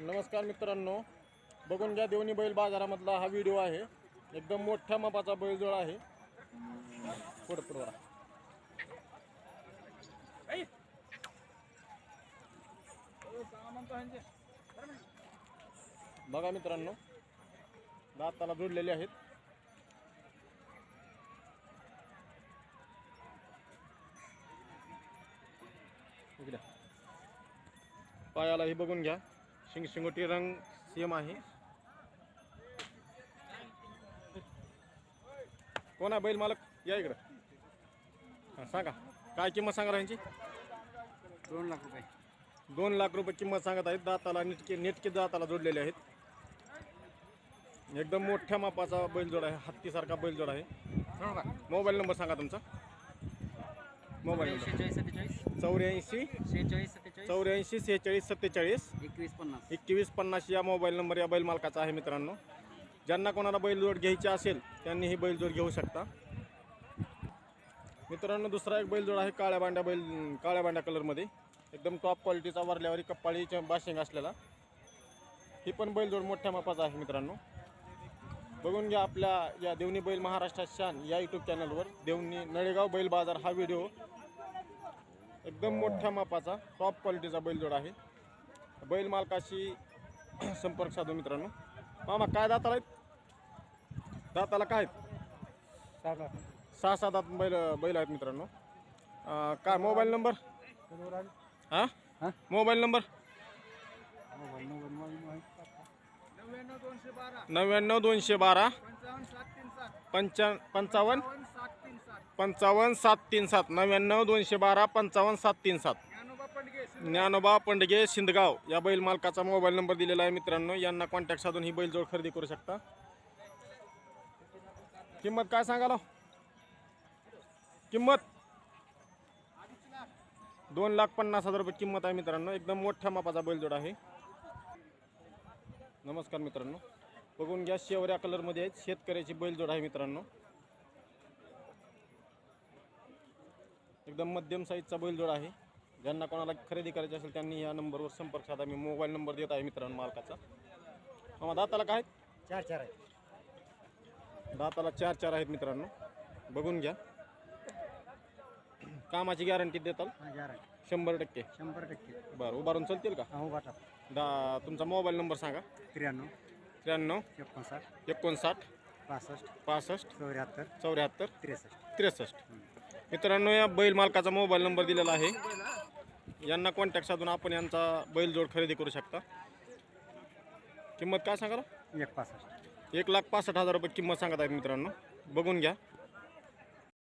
नमस्कार मित्रांनो. बघून घ्या देवणी बैल बाजारामधला हा व्हिडिओ आहे. एकदम मोठ्या मापाचा बैलजोड आहे. पुढं बघा मित्रांनो दाताला जोडलेले आहेत. पायाला हे बघून घ्या. शिंग शिंगोटी रंग सेम आहे. कोण आहे बैल मालक? या इकडं. हां सांगा. काय किंमत सांगा यांची दोन लाख रुपये. दोन लाख रुपये किंमत सांगत आहेत. दाताला नेटके नेटके दाताला जोडलेले आहेत. एकदम मोठ्या मापाचा बैलजोड आहे. हत्तीसारखा बैलजोड आहे. मोबाईल नंबर सांगा तुमचा. Mobile number. चौऱ्याऐंशी शेहेचाळीस चौऱ्याऐंशी सेहेचाळीस सत्तेचाळीस. एकवीस पन्नास. एकवीस पन्नास या मोबाईल नंबर या बैल मालकाचा आहे मित्रांनो. ज्यांना कोणाला बैलजोड घ्यायची असेल त्यांनी ही बैलजोड घेऊ शकता. मित्रांनो दुसरा एक बैलजोड आहे काळ्या बांड्या बैल काळ्या बांड्या कलरमध्ये. एकदम टॉप क्वालिटीचा वरल्यावरी कप्पाळीच्या बाशिंग असलेला. ही पण बैलजोड मोठ्या मापाचा आहे मित्रांनो. बघून घ्या आपल्या या देवणी बैल महाराष्ट्रात शान या यूट्यूब चॅनलवर देवणी नळेगाव बैल बाजार हा व्हिडिओ एकदम मोठ्या मापाचा टॉप क्वालिटीचा बैलजोड आहे. बैल मालकाशी संपर्क साधू मित्रांनो. मामा काय दाताला आहेत? दाताला काय आहेत? सहा सात आत बैल बैल आहेत मित्रांनो. अं, काय मोबाईल नंबर? हां? Mobile number? नव्याण्णव दोनशे बारा. पंचा पंचावन्न? पंचावन्न सात तीन सात नव्याण्णव दोनशे बारा पंचावन्न सात तीन सात. ज्ञानोबा पंडगे शिंदगाव या बैल मालकाचा मोबाईल नंबर दिलेला आहे मित्रांनो. यांना कॉन्टॅक्ट साधून ही बैलजोड खरेदी करू शकता. किंमत काय सांगाल हो? किंमत? दोन लाख पन्नास हजार रुपये किंमत आहे मित्रांनो. एकदम मोठ्या मापाचा बैलजोड आहे. नमस्कार मित्रांनो. बघून घ्या शेवऱ्या कलरमध्ये आहेत. शेतकऱ्याची बैलजोड आहे मित्रांनो. एकदम मध्यम साईजचा बैलजोड आहे. ज्यांना कोणाला खरेदी करायची असेल त्यांनी या नंबरवर संपर्क साधा. मी मोबाईल नंबर देत आहे मित्रांनो मालकाचा. मामा दाताला काय आहेत? चार चार आहे दाताला चार चार आहेत मित्रांनो. बघून घ्या. कामाची गॅरंटी देताल? शंभर टक्के. शंभर टक्के. बरं उभारून चालतील का? दा तुमचा मोबाईल नंबर सांगा. त्र्याण्णव. त्र्याण्णव. एकोणसाठ. एकोणसाठ. पासष्ट. पासष्ट. चौऱ्याहत्तर. चौऱ्याहत्तर. त्रेसष्ट. त्रेसष्ट. मित्रांनो या बैल मालकाचा मोबाईल नंबर दिलेला आहे. यांना कॉन्टॅक्ट साधून आपण यांचा बैलजोड खरेदी करू शकता. किंमत काय सांगाल एक पासष्ट. एक लाख पासष्ट हजार रुपये किंमत सांगत आहेत मित्रांनो. बघून घ्या.